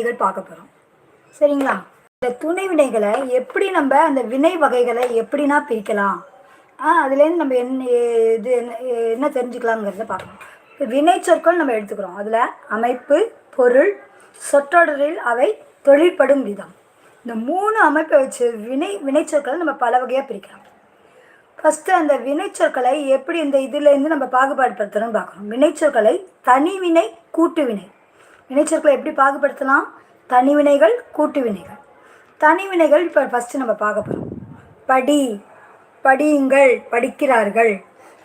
வினைகள் பார்க்க போகிறோம் சரிங்களா? இந்த துணை வினைகளை எப்படி நம்ம அந்த வினை வகைகளை எப்படின்னா பிரிக்கலாம்? அதுலேருந்து நம்ம என்ன இது என்ன என்ன தெரிஞ்சுக்கலாங்கிறத பார்க்கலாம் இப்போ வினை சொற்கள் நம்ம எடுத்துக்கிறோம். அதில் அமைப்பு பொருள் சொற்றொடரில் அவை தொழிற்படும் விதம். இந்த மூணு அமைப்பை வச்சு வினை வினைச்சொற்களை நம்ம பல வகையாக பிரிக்கலாம். ஃபஸ்ட்டு அந்த வினைச்சொற்களை எப்படி இந்த இதுலேருந்து நம்ம பாகுபாடுபடுத்தணும்னு பார்க்குறோம் வினைச்சொற்களை தனி வினை கூட்டு வினை. வினைச்சொற்களை எப்படி பாகுபடுத்தலாம்? தனி வினைகள் கூட்டு வினைகள். தனி வினைகள் இப்போ ஃபஸ்ட்டு நம்ம பார்க்க போகிறோம் படி படியுங்கள் படிக்கிறார்கள்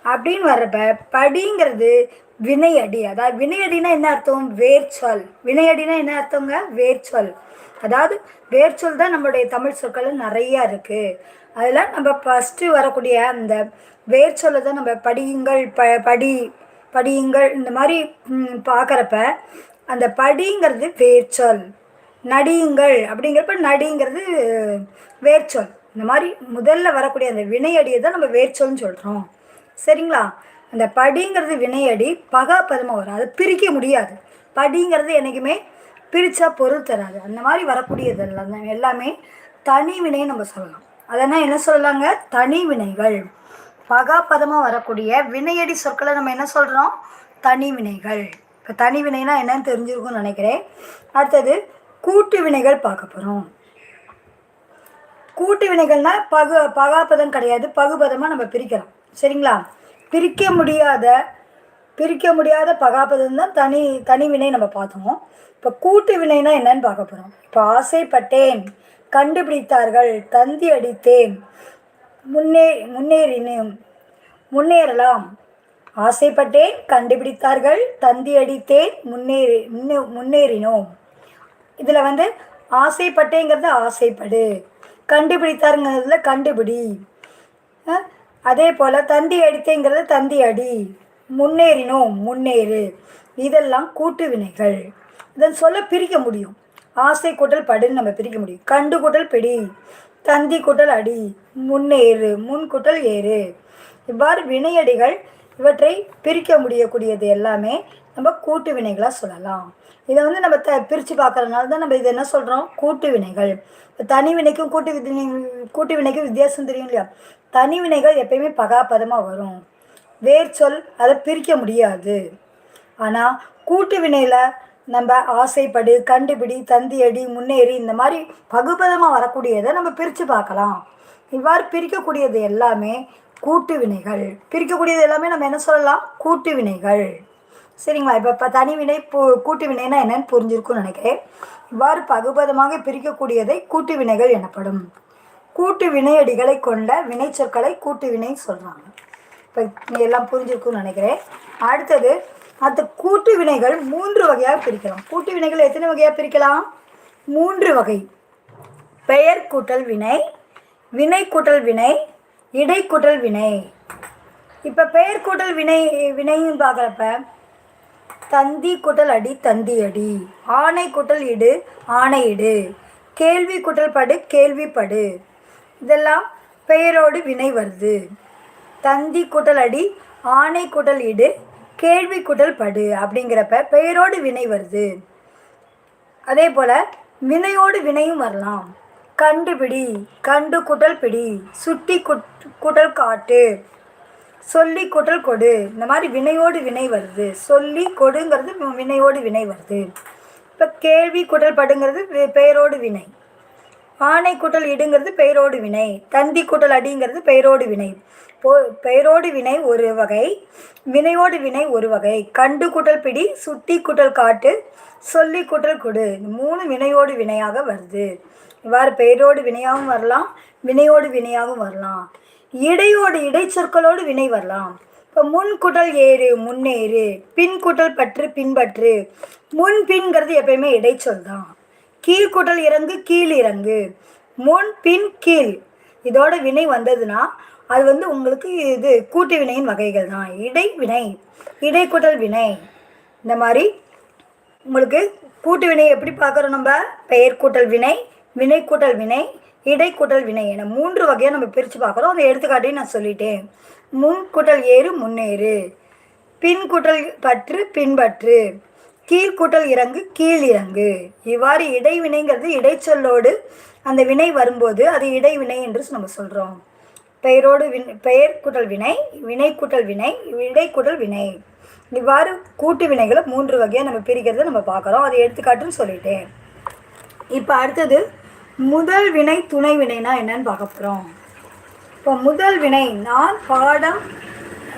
அப்படின்னு வர்றப்ப படிங்கிறது வினையடி அதாவது வினையடினா என்ன அர்த்தம்? வேர்ச்சொல். வினையடினா என்ன அர்த்தங்க? வேர்ச்சொல். அதாவது வேர்ச்சொல் தான் நம்மளுடைய தமிழ் சொற்கள் நிறையா இருக்குது அதில் நம்ம ஃபஸ்ட்டு வரக்கூடிய அந்த வேர்ச்சொல்லை தான் நம்ம படியுங்கள் ப படி படியுங்கள் இந்த மாதிரி பார்க்குறப்ப அந்த படிங்கிறது வேர்ச்சொல். நடியுங்கள் அப்படிங்கிறப்ப நடிங்கிறது வேர்ச்சொல். இந்த மாதிரி முதல்ல வரக்கூடிய அந்த வினையடியை தான் நம்ம வேர்ச்சொல்னு சொல்கிறோம் சரிங்களா? அந்த படிங்கிறது வினையடி பகா பதமாக வரும். அதை பிரிக்க முடியாது. படிங்கிறது என்றைக்குமே பிரித்தா பொருள் தராது. அந்த மாதிரி வரக்கூடியதெல்லாம் தான். எல்லாமே தனி வினைன்னு நம்ம சொல்லலாம். அதனால் என்ன சொல்லலாங்க? தனி வினைகள். பகா பதமாக வரக்கூடிய வினையடி சொற்களை நம்ம என்ன சொல்கிறோம் தனி வினைகள். இப்போ தனி வினைனா என்னன்னு தெரிஞ்சிருக்கும்னு நினைக்கிறேன். அடுத்தது கூட்டு வினைகள் பார்க்க போகிறோம் கூட்டு வினைகள்னால் பகு பகாபதம் கிடையாது. பகுபதமாக நம்ம பிரிக்கலாம். சரிங்களா? பிரிக்க முடியாத பிரிக்க முடியாத பகாபதம் தான் தனி தனி வினை நம்ம பார்த்தோம். இப்போ கூட்டு வினைனா என்னன்னு பார்க்க போகிறோம் இப்போ ஆசைப்பட்டேன் கண்டுபிடித்தார்கள் தந்தி அடித்தேன் முன்னே முன்னேறினேன் முன்னேறலாம். ஆசைப்பட்டேன் கண்டுபிடித்தார்கள் தந்தி அடித்தேன் முன்னேறி முன்னே முன்னேறினோம். இதில் வந்து ஆசைப்பட்டேங்கிறது ஆசைப்படு. கண்டுபிடித்தாருங்கிறதுல கண்டுபிடி. அதே போல் தந்தி அடித்தேங்கிறது தந்தி அடி முன்னேறினோம் முன்னேறு. இதெல்லாம் கூட்டு வினைகள். இதன் சொல்ல பிரிக்க முடியும். ஆசை கூட்டல் படுன்னு நம்ம பிரிக்க முடியும். கண்டு கூட்டல் பிடி. தந்தி கூட்டல் அடி. முன்னேறு முன் கூட்டல் ஏறு. இவ்வாறு வினையடிகள் இவற்றை பிரிக்க முடியக்கூடியது எல்லாமே நம்ம கூட்டு வினைகளாக சொல்லலாம். இதை வந்து நம்ம த பிரித்து பார்க்கறதுனால தான் நம்ம இது என்ன சொல்கிறோம் கூட்டு வினைகள். இப்போ தனி வினைக்கும் கூட்டு வினை கூட்டு வினைக்கும் வித்தியாசம் தெரியும் இல்லையா? தனி வினைகள் எப்பயுமே பகாபதமாக வரும். வேர் சொல் அதை பிரிக்க முடியாது. ஆனால் கூட்டு வினையில் நம்ம ஆசைப்படு கண்டுபிடி தந்தியடி முன்னேறி இந்த மாதிரி பகுபதமாக வரக்கூடியதை நம்ம பிரித்து பார்க்கலாம். இவ்வாறு பிரிக்கக்கூடியது எல்லாமே கூட்டு வினைகள் பிரிக்கக்கூடியது எல்லாமே நம்ம என்ன சொல்லலாம்? கூட்டு வினைகள் சரிங்களா? இப்போ இப்போ தனி வினை பூ கூட்டு வினைனா என்னன்னு புரிஞ்சிருக்கும்னு நினைக்கிறேன். இவ்வாறு பகுபதமாக பிரிக்கக்கூடியதை கூட்டு வினைகள் எனப்படும். கூட்டு வினையடிகளை கொண்ட வினைச்சொற்களை கூட்டு வினை சொல்கிறாங்க இப்போ எல்லாம் புரிஞ்சிருக்கும்னு நினைக்கிறேன். அடுத்தது அந்த கூட்டு வினைகள் மூன்று வகையாக பிரிக்கலாம். கூட்டு வினைகள் எத்தனை வகையாக பிரிக்கலாம்? மூன்று வகை. பெயர் கூட்டல் வினை வினை கூட்டல் வினை இடைக்குடல் வினை. இப்போ பெயர் கூட்டல் வினை வினைன்னு பார்க்குறப்ப தந்தி கூட்டல் அடி தந்தி அடி ஆணை கூட்டல் இடு ஆணை இடு கேள்வி கூட்டல் படு கேள்விப்படு. இதெல்லாம் பெயரோடு வினை வருது. தந்தி கூட்டல் அடி ஆணை கூட்டல் இடு கேள்வி கூட்டல் படு அப்படிங்கிறப்ப பெயரோடு வினை வருது. அதே போல் வினையோடு வினையும் வரலாம். கண்டுபிடி கண்டு கூட்டல் பிடி சுட்டி குட் கூட்டல் காட்டு. சொல்லி குட்டல் கொடு. இந்த மாதிரி வினையோடு வினை வருது. சொல்லி கொடுங்கிறது வினையோடு வினை வருது. இப்போ கேள்வி கூட்டல் படுங்கிறது பெயரோடு வினை. ஆணை கூட்டல் இடுங்கிறது பெயரோடு வினை. தந்தி கூட்டல் அடிங்கிறது பெயரோடு வினை. போ பெயரோடு வினை ஒரு வகை வினையோடு வினை ஒரு வகை. கண்டு கூட்டல் பிடி சுட்டி கூட்டல் காட்டு. சொல்லி கூட்டல் கொடு. மூணு வினையோடு வினையாக வருது. இவ்வாறு பெயரோடு வினையாகவும் வரலாம் வினையோடு வினையாகவும் வரலாம். இடையோடு இடைச்சொற்களோடு வினை வரலாம். இப்போ முன்குடல் ஏறு முன்னேறு பின்குடல் பற்று பின்பற்று முன் பின்கிறது எப்பயுமே இடைச்சொல் தான். கீழ்குடல் இறங்கு கீழ் இறங்கு. முன் பின் கீழ். இதோட வினை வந்ததுன்னா அது வந்து உங்களுக்கு இது கூட்டு வினையின் வகைகள் தான். இடை வினை இடைக்குடல் வினை. இந்த மாதிரி உங்களுக்கு கூட்டு வினை எப்படி பார்க்குறோம் நம்ம? பெயர் கூட்டல் வினை வினை கூட்டல் வினை இடை கூட்டல் வினை என மூன்று வகையாக நம்ம பிரித்து பார்க்குறோம். அந்த எடுத்துக்காட்டையும் நான் சொல்லிட்டேன். முன் கூட்டல் ஏறு முன்னேறு பின் கூட்டல் பற்று பின்பற்று கீழ்கூட்டல் இறங்கு கீழ் இறங்கு. இவ்வாறு இடைவினைங்கிறது இடைச்சொல்லோடு அந்த வினை வரும்போது அது இடைவினை என்று நம்ம சொல்கிறோம் பெயரோடு வின் பெயர் கூட்டல் வினை வினை கூட்டல் வினை இடை கூட்டல் வினை. இவ்வாறு கூட்டு வினைகளை மூன்று வகையாக நம்ம பிரிக்கிறத நம்ம பார்க்குறோம். அதை எடுத்துக்காட்டுன்னு சொல்லிட்டேன். இப்போ அடுத்தது முதல் வினை துணை வினைனா என்னன்னு பார்க்க போகிறோம் இப்போ முதல் வினை நான் பாடம்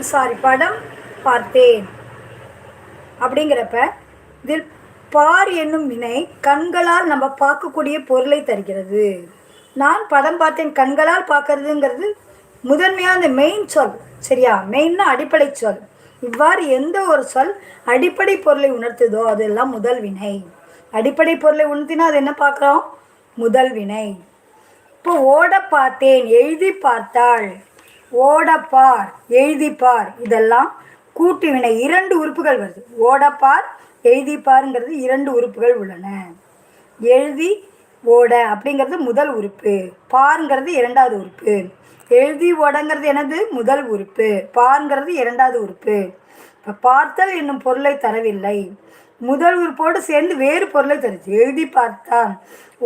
சாரி படம் பார்த்தேன். அப்படிங்கிறப்ப இதில் பார் என்னும் வினை கண்களால் நம்ம பார்க்கக்கூடிய பொருளை தருகிறது. நான் படம் பார்த்தேன் கண்களால் பார்க்கறதுங்கிறது முதன்மையாக அந்த மெயின் சொல் சரியா? மெயின்னா அடிப்படை சொல். இவ்வாறு எந்த ஒரு சொல் அடிப்படை பொருளை உணர்த்துதோ அதெல்லாம் முதல் வினை. அடிப்படை பொருளை உணர்த்தினா அது என்ன பார்க்குறோம்? முதல் வினை இப்போ ஓட பார்த்தேன் எழுதி பார்த்தாள். ஓடப்பார் எழுதிப்பார் இதெல்லாம் கூட்டு வினை. இரண்டு உறுப்புகள் வருது. ஓடப்பார் எழுதிப்பாருங்கிறது இரண்டு உறுப்புகள் உள்ளன. எழுதி ஓட அப்படிங்கிறது முதல் உறுப்பு. பாருங்கிறது இரண்டாவது உறுப்பு. எழுதி ஓடங்கிறது எனது முதல் உறுப்பு. பாருங்கிறது இரண்டாவது உறுப்பு. இப்போ பார்த்தல் என்னும் பொருளை தரவில்லை. முதல் உறுப்போடு சேர்ந்து வேறு பொருளை தருது. எழுதி பார்த்தார்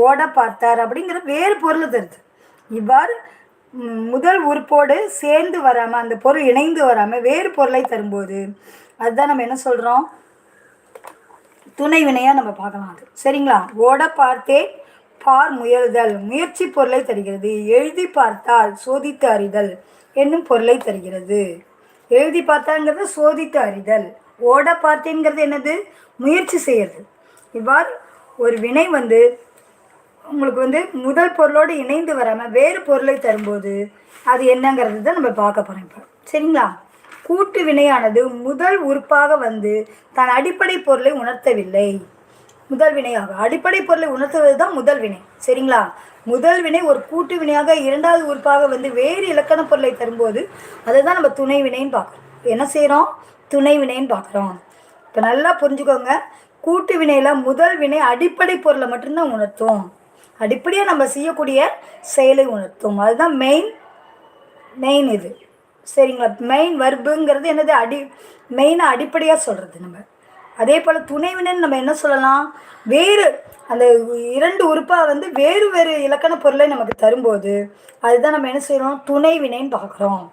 ஓட பார்த்தார் அப்படிங்கிற வேறு பொருளை தருது. இவ்வாறு முதல் உறுப்போடு சேர்ந்து வராமல் அந்த பொருள் இணைந்து வராமல் வேறு பொருளை தரும்போது அதுதான் நம்ம என்ன சொல்கிறோம் துணை வினையாக நம்ம பார்க்கலாம் அது. சரிங்களா? ஓட பார்த்தே பார் முயல்தல் முயற்சி பொருளை தருகிறது. எழுதி பார்த்தால் சோதித்து அறிதல் என்னும் பொருளை தருகிறது. எழுதி பார்த்தாங்கிறது சோதித்து அறிதல். ஓட பார்த்தேங்கிறது என்னது? முயற்சி செய்யறது. இவ்வாறு ஒரு வினை வந்து உங்களுக்கு வந்து முதல் பொருளோடு இணைந்து வராமல் வேறு பொருளை தரும்போது அது என்னங்கிறது தான் நம்ம பார்க்க போகிறோம் இப்போ. சரிங்களா? கூட்டு வினையானது முதல் உறுப்பாக வந்து தன் அடிப்படை பொருளை உணர்த்தவில்லை. முதல் வினையாக. அடிப்படை பொருளை உணர்த்துவது தான் முதல் வினை. சரிங்களா? முதல் வினை ஒரு கூட்டு வினையாக இரண்டாவது உறுப்பாக வந்து வேறு இலக்கண பொருளை தரும்போது அதை தான் நம்ம துணை வினைன்னு பார்க்குறோம். என்ன செய்கிறோம் துணை வினைன்னு பார்க்குறோம். இப்போ நல்லா புரிஞ்சுக்கோங்க. கூட்டு வினையில் முதல் வினை அடிப்படை பொருளை மட்டும்தான் உணர்த்தும். அடிப்படையாக நம்ம செய்யக்கூடிய செயலை உணர்த்தும். அதுதான் மெயின் மெயின் இது. சரிங்களா? மெயின் வர்புங்கிறது என்னது? அடி மெயினாக அடிப்படையாக சொல்கிறது நம்ம. அதே போல் துணைவினைன்னு நம்ம என்ன சொல்லலாம்? வேறு அந்த இரண்டு உறுப்பாக வந்து வேறு வேறு இலக்கண பொருளை நமக்கு தரும்போது அதுதான் நம்ம என்ன செய்கிறோம் துணை வினைன்னு பார்க்குறோம்.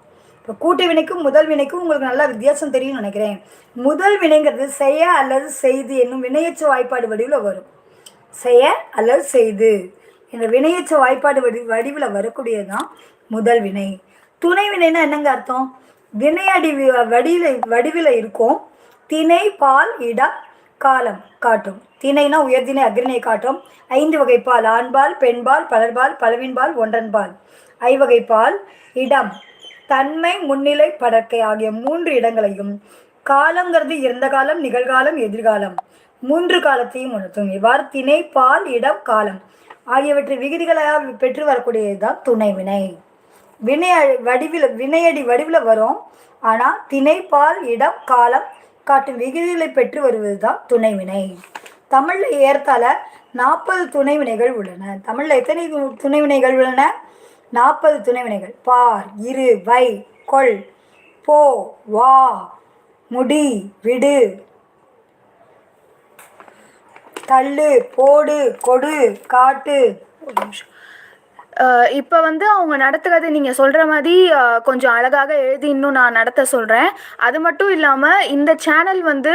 இப்போ கூட்டு வினைக்கும் முதல் வினைக்கும் உங்களுக்கு நல்லா வித்தியாசம் தெரியும்னு நினைக்கிறேன். முதல் வினைங்கிறது செய்ய அல்லது செய்து என்னும் வினையச்சு வாய்ப்பாடு வடிவில் வரும். செய்ய அல்லது செய்து என்ற வினையச்ச வாய்ப்பாடு வடி வடிவில் வரக்கூடியது தான் முதல் வினை. துணை வினைன்னா என்னங்க அர்த்தம்? வினையடி வடிவில் வடிவில் இருக்கும். திணை பால் இடம் காலம் காட்டும். திணைனா உயர்தினை அக்ரிணை காட்டும். ஐந்து வகை பால் ஆண்பால் பெண்பால் பலர்பால் பலவின்பால் ஒன்றன்பால். ஐவகை பால் இடம் தன்மை முன்னிலை படக்கை ஆகிய மூன்று இடங்களையும் காலங்கிறது இறந்த காலம் நிகழ்காலம் எதிர்காலம் மூன்று காலத்தையும் உணர்த்தும். இவ்வாறு திணை பால் இடம் காலம் ஆகியவற்றை விகுதிகளாக பெற்று வரக்கூடியது தான் துணை வினை. வினை வடிவில் வினையடி வடிவில் வரும். ஆனால் திணை பால் இடம் காலம் காட்டும் விகுதிகளை பெற்று வருவது தான் துணை வினை. தமிழில் ஏறத்தாழ நாற்பது துணை வினைகள் உள்ளன. தமிழில் எத்தனை துணை வினைகள் உள்ளன? நாற்பது துணைவினைகள். பார் இரு வை கொள் போ வா முடி விடு. தள்ளு போடு கொடு காட்டு. ஒரு நிமிஷம். இப்போ வந்து அவங்க நடத்துகிறது நீங்கள் சொல்கிற மாதிரி கொஞ்சம் அழகாக எழுதி இன்னும் நான் நடத்த சொல்கிறேன் அது மட்டும் இல்லாமல் இந்த சேனல் வந்து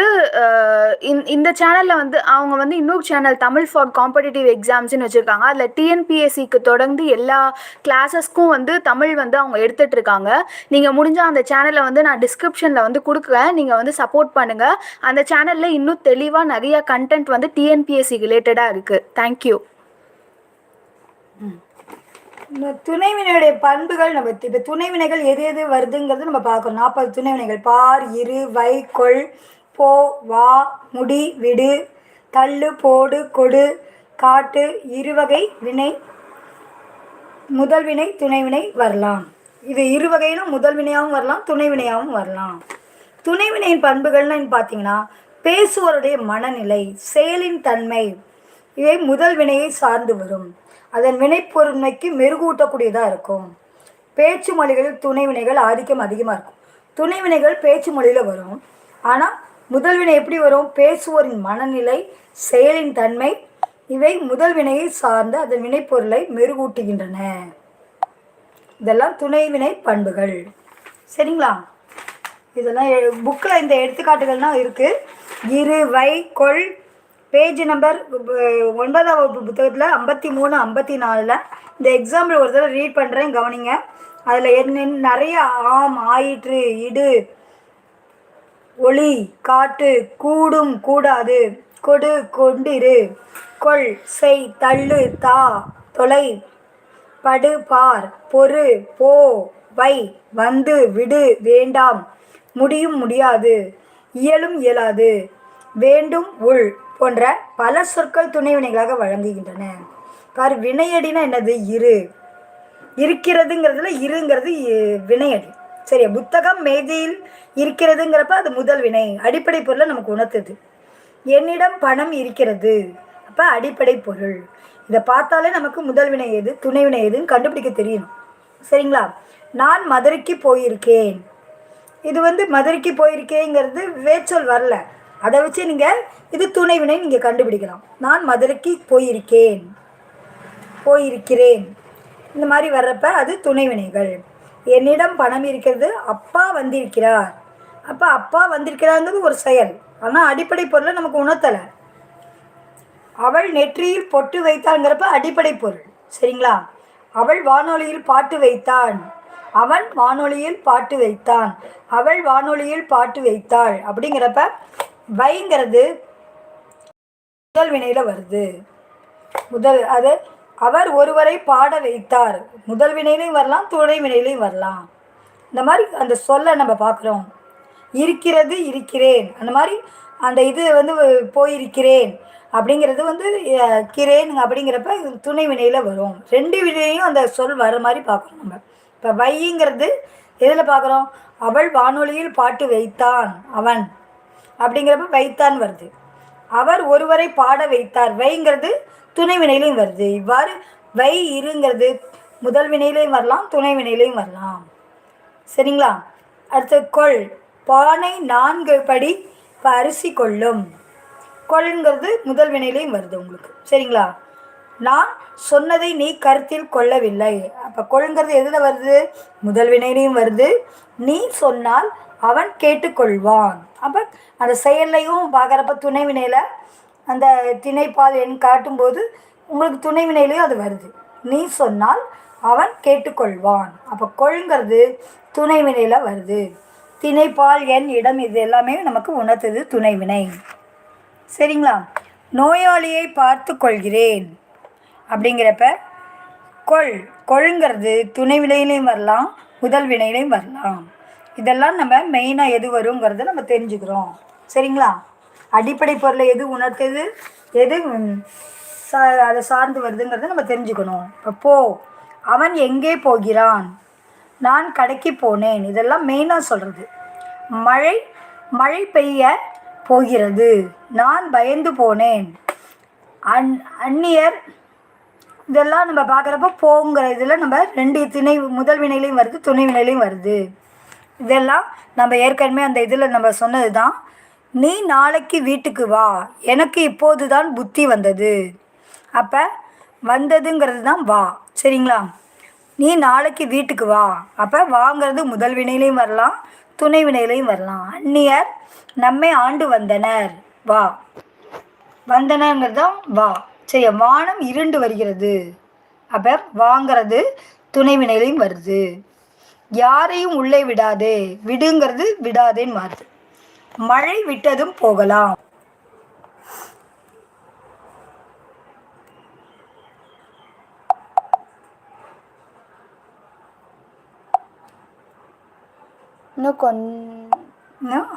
இந்த- சேனலில் வந்து அவங்க வந்து இன்னொரு சேனல் தமிழ் ஃபார் காம்படிட்டிவ் எக்ஸாம்ஸ்னு வச்சுருக்காங்க. அதில் டிஎன்பிஎஸ்சிக்கு தொடர்ந்து எல்லா கிளாஸஸ்க்கும் வந்து தமிழ் வந்து அவங்க எடுத்துகிட்டு இருக்காங்க. நீங்கள் முடிஞ்சால் அந்த சேனலை வந்து நான் டிஸ்கிரிப்ஷனில் வந்து கொடுக்குறேன். நீங்கள் வந்து சப்போர்ட் பண்ணுங்கள் அந்த சேனலில் இன்னும் தெளிவாக நிறையா கண்டென்ட் வந்து டிஎன்பிஎஸ்சி ரிலேட்டடாக இருக்குது தேங்க்யூ துணைவினையுடைய பண்புகள் நம்ம இப்போ துணைவினைகள் எது எது வருதுங்கிறது நம்ம பார்க்கணும். நாற்பது துணைவினைகள். பார் இரு வை கொள் போ வா முடி விடு தள்ளு போடு கொடு காட்டு இருவகை வினை முதல் வினை துணைவினை வரலாம். இது இரு வகையிலும் முதல் வினையாகவும் வரலாம் துணை வினையாகவும் வரலாம். துணைவினையின் பண்புகள்னு பார்த்தீங்கன்னா பேசுவோருடைய மனநிலை செயலின் தன்மை இவை முதல் வினையை சார்ந்து வரும். அதன் வினைப்பொருண்மைக்கு மெருகூட்டக்கூடியதாக இருக்கும். பேச்சு மொழிகளில் துணை வினைகள் ஆதிக்கம் அதிகமாக இருக்கும். துணை வினைகள் பேச்சு மொழியில் வரும். ஆனால் முதல் வினை எப்படி வரும்? பேசுவோரின் மனநிலை செயலின் தன்மை இவை முதல் வினையை சார்ந்து அதன் வினைப்பொருளை மெருகூட்டுகின்றன. இதெல்லாம் துணை வினை பண்புகள். சரிங்களா? இதெல்லாம் புக்கில் இந்த எடுத்துக்காட்டுகள்லாம் இருக்குது இரு வை கொள் பேஜ் நம்பர் ஒன்பதாம் வகுப்பு புத்தகத்தில் ஐம்பத்தி மூணு ஐம்பத்தி நாலில் இந்த எக்ஸாம்பிள் ஒரு தடவை ரீட் பண்ணுறேன் கவனிங்க. அதில் என்ன நிறைய ஆம் ஆயிற்று இடு ஒளி காட்டு கூடும் கூடாது கொடு கொண்டிரு கொள் செய் தள்ளு தா தொலை படு பார் பொறு போ வை வந்து விடு வேண்டாம் முடியும் முடியாது இயலும் இயலாது வேண்டும் உள் போன்ற பல சொற்கள் துணை வினைகளாக வழங்குகின்றன. பார் வினையடினா என்னது? இரு. இருக்கிறதுங்கிறதுல இருங்கிறது இ- வினையடி. சரியா? புத்தகம் மேஜையில் இருக்கிறதுங்கிறப்ப அது முதல் வினை. அடிப்படை பொருளை நமக்கு உணர்த்துது. என்னிடம் பணம் இருக்கிறது. அப்போ அடிப்படை பொருள். இதை பார்த்தாலே நமக்கு முதல் வினை எது? துணை வினை எதுன்னு கண்டுபிடிக்க தெரியணும் சரிங்களா? நான் மதுரைக்கு போயிருக்கேன். இது வந்து மதுரைக்கு போயிருக்கேங்கிறது வேச்சொல் வரல. அதை வச்சு நீங்கள் இது துணை வினை நீங்கள் கண்டுபிடிக்கலாம். நான் மதுரைக்கு போயிருக்கேன். போயிருக்கிறேன். இந்த மாதிரி வர்றப்ப அது துணை வினைகள் என்னிடம் பணம் இருக்கிறது அப்பா வந்திருக்கிறார். அப்போ அப்பா வந்திருக்கிறாங்கிறது ஒரு செயல். ஆனால் அடிப்படை பொருளை நமக்கு உணர்த்தலை. அவள் நெற்றியில் பொட்டு வைத்தாங்கிறப்ப அடிப்படை பொருள். சரிங்களா? அவள் வானொலியில் பாட்டு வைத்தான் அவன் வானொலியில் பாட்டு வைத்தான். அவள் வானொலியில் பாட்டு வைத்தாள். அப்படிங்கிறப்ப வைங்கிறது முதல் வினையில் வருது. முதல் அது அவர் ஒருவரை பாட வைத்தார். முதல் வினையிலையும் வரலாம் துணை வினையிலையும் வரலாம். இந்த மாதிரி அந்த சொல்லை நம்ம பார்க்குறோம். இருக்கிறது இருக்கிறேன். அந்த மாதிரி அந்த இது வந்து போயிருக்கிறேன் அப்படிங்கிறது வந்து கிரேன் அப்படிங்கிறப்ப துணை வினையில் வரும். ரெண்டு வினையும் அந்த சொல் வர மாதிரி பார்க்கணும் நம்ம. இப்போ வைங்கிறது எதில் பார்க்குறோம்? அவள் வானொலியில் பாட்டு வைத்தான். அவன் அப்படிங்கிறப்ப வைத்தான் வருது. அவர் ஒருவரை பாட வைத்தார். வைங்கிறது துணை வினையிலையும் வருது. இவ்வாறு வை இருங்கிறது முதல் வினையிலையும் வரலாம் துணை வினையிலையும் வரலாம். சரிங்களா? அடுத்து கொள். பானை நான்கு படி இப்போ அரிசி கொள்ளும் கொள்ங்கிறது முதல் வினையிலையும் வருது உங்களுக்கு. சரிங்களா? நான் சொன்னதை நீ கருத்தில் கொள்ளவில்லை. அப்போ கொள்ளுங்கிறது எதில் வருது? முதல் வினையிலையும் வருது. நீ சொன்னால் அவன் கேட்டுக்கொள்வான். அப்போ அந்த செயல்லையும் பார்க்குறப்ப துணை வினையில் அந்த திணைப்பால் எண் காட்டும்போது உங்களுக்கு துணை வினையிலையும் அது வருது. நீ சொன்னால் அவன் கேட்டுக்கொள்வான். அப்போ கொள்ளுங்கிறது துணை வினையில் வருது. திணைப்பால் எண் இடம் இது எல்லாமே நமக்கு உணர்த்துது துணை வினை சரிங்களா? நோயாளியை பார்த்து கொள்கிறேன் அப்படிங்கிறப்ப கொள் கொழுங்கிறது துணை வினையிலையும் வரலாம் முதல் வினையிலையும் வரலாம். இதெல்லாம் நம்ம மெயினாக எது வருங்கிறத நம்ம தெரிஞ்சுக்கிறோம். சரிங்களா? அடிப்படை பொருளை எது உணர்த்தது எது சா அதை சார்ந்து வருதுங்கிறத நம்ம தெரிஞ்சுக்கணும். இப்போ போ அவன் எங்கே போகிறான்? நான் கடைக்கு போனேன். இதெல்லாம் மெயினாக சொல்கிறது மழை மழை பெய்ய போகிறது. நான் பயந்து போனேன். அன் அந்நியர் இதெல்லாம் நம்ம பார்க்குறப்ப போங்கிற இதில் நம்ம ரெண்டு திணை முதல் வினையிலையும் வருது துணை வினையிலையும் வருது. இதெல்லாம் நம்ம ஏற்கனவே அந்த இதில் நம்ம சொன்னது தான் நீ நாளைக்கு வீட்டுக்கு வா. எனக்கு இப்போது தான் புத்தி வந்தது. அப்போ வந்ததுங்கிறது தான் வா. சரிங்களா? நீ நாளைக்கு வீட்டுக்கு வா. அப்போ வாங்கிறது முதல் வினையிலையும் வரலாம் துணை வினையிலையும் வரலாம். அந்நியர் நம்மை ஆண்டு வந்தனர். வா. வந்தனங்கிறது தான் வா. சரி வானம் இருண்டு வருகிறது. அப்போ வாங்கிறது துணை வினையிலையும் வருது. யாரையும் உள்ளே விடாதே விடுங்கிறது விடாதேன்னு மாறுது மழை விட்டதும் போகலாம். இன்னும் கொஞ்சம்